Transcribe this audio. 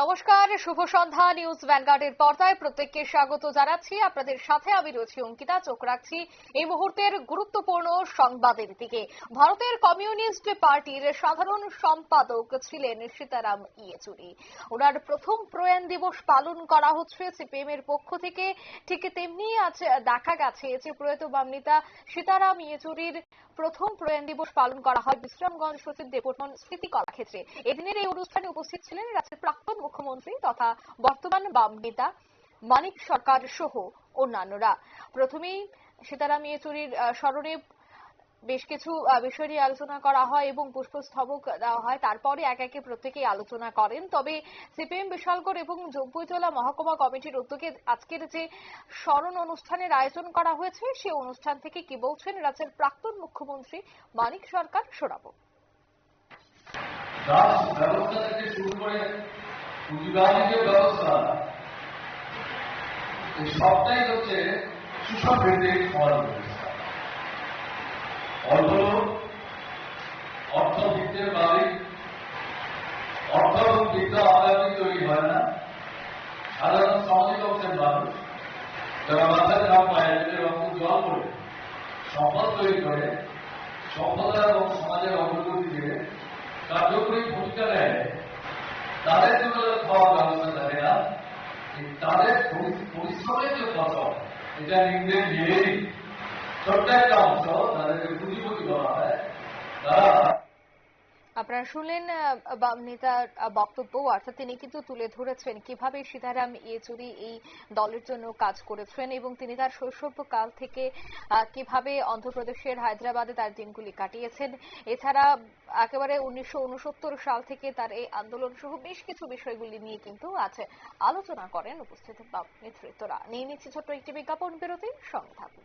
নমস্কার, শুভ সন্ধ্যা, নিউজ ভ্যানগার্ডের পর্দায় প্রত্যেককে স্বাগত জানাচ্ছি। আপনাদের সাথে আমি রয়েছি অঙ্কিতা, চোখ রাখছি এই মুহূর্তের গুরুত্বপূর্ণ সংবাদের দিকে। ভারতের কমিউনিস্ট পার্টির সাধারণ সম্পাদক ছিলেন সীতারাম ইয়েচুরি। ওনার প্রথম প্রয়াণ দিবস পালন করা হচ্ছে সিপিএম এর পক্ষ থেকে। ঠিক তেমনি আজ দেখা গেছে যে প্রয়াত বাম নেতা সীতারাম ইয়েচুরির প্রথম প্রয়াণ দিবস পালন করা হয় বিশ্রামগঞ্জ সচিব দেবর্মন স্মৃতি কলাক্ষেত্রে এদিনের এই অনুষ্ঠানে উপস্থিত ছিলেন রাজ্যের প্রাক্তন মুখ্যমন্ত্রী তথা বর্তমান বাম নেতা মানিক সরকার সহ অন্যান্যরা। প্রথমেই সীতারাম ইয়েচুরির স্মরণে বেশ কিছু বিষয় নিয়ে আলোচনা করা হয় এবং পুষ্পস্তবক দেওয়া হয়। তারপরে এক একে প্রত্যেকেই আলোচনা করেন। তবে সিপিএম বিশালগড় এবং জম্পুজলা মহকুমা কমিটির উদ্যোগে আজকের যে স্মরণ অনুষ্ঠানের আয়োজন করা হয়েছে সেই অনুষ্ঠান থেকে কি বলছেন রাজ্যের প্রাক্তন মুখ্যমন্ত্রী মানিক সরকার এই সবটাই হচ্ছে সুসংগঠিত ফল। লোক, অর্থবিত্তের মালিক অর্থ এবং বিদ্যা আপনাদের তৈরি হয় না। সাধারণ সামাজিক অংশের মানুষ যারা মাথায় নাম পায় রক্ত জল করে সম্পদ তৈরি করে সভ্যতা এবং সমাজের অগ্রগতিতে কার্যকরী ভূমিকা নেয়। তাদের জন্য খাওয়ার ব্যবস্থা থাকে না তাদের পরিশ্রমের যে ফসল এটা নিন্দে নিয়েই আপনারা শুনলেন নেতার বক্তব্য, অর্থাৎ তিনি কিন্তু তুলে ধরেছেন কীভাবে সীতারাম ইয়েচুরি এই দলের জন্য কাজ করেছেন এবং তিনি তার শৈশবকাল থেকে কীভাবে অন্ধ্রপ্রদেশের হায়দ্রাবাদে তার দিনগুলি কাটিয়েছেন। এছাড়া একেবারে উনিশশো উনসত্তর সাল থেকে তার এই আন্দোলন সহ বেশ কিছু বিষয়গুলি নিয়ে কিন্তু আছে আলোচনা করেন উপস্থিত বাম নেতৃত্বরা। নিয়ে নিচ্ছি ছোট্ট একটি বিজ্ঞাপন বিরতি সঙ্গে থাকুন।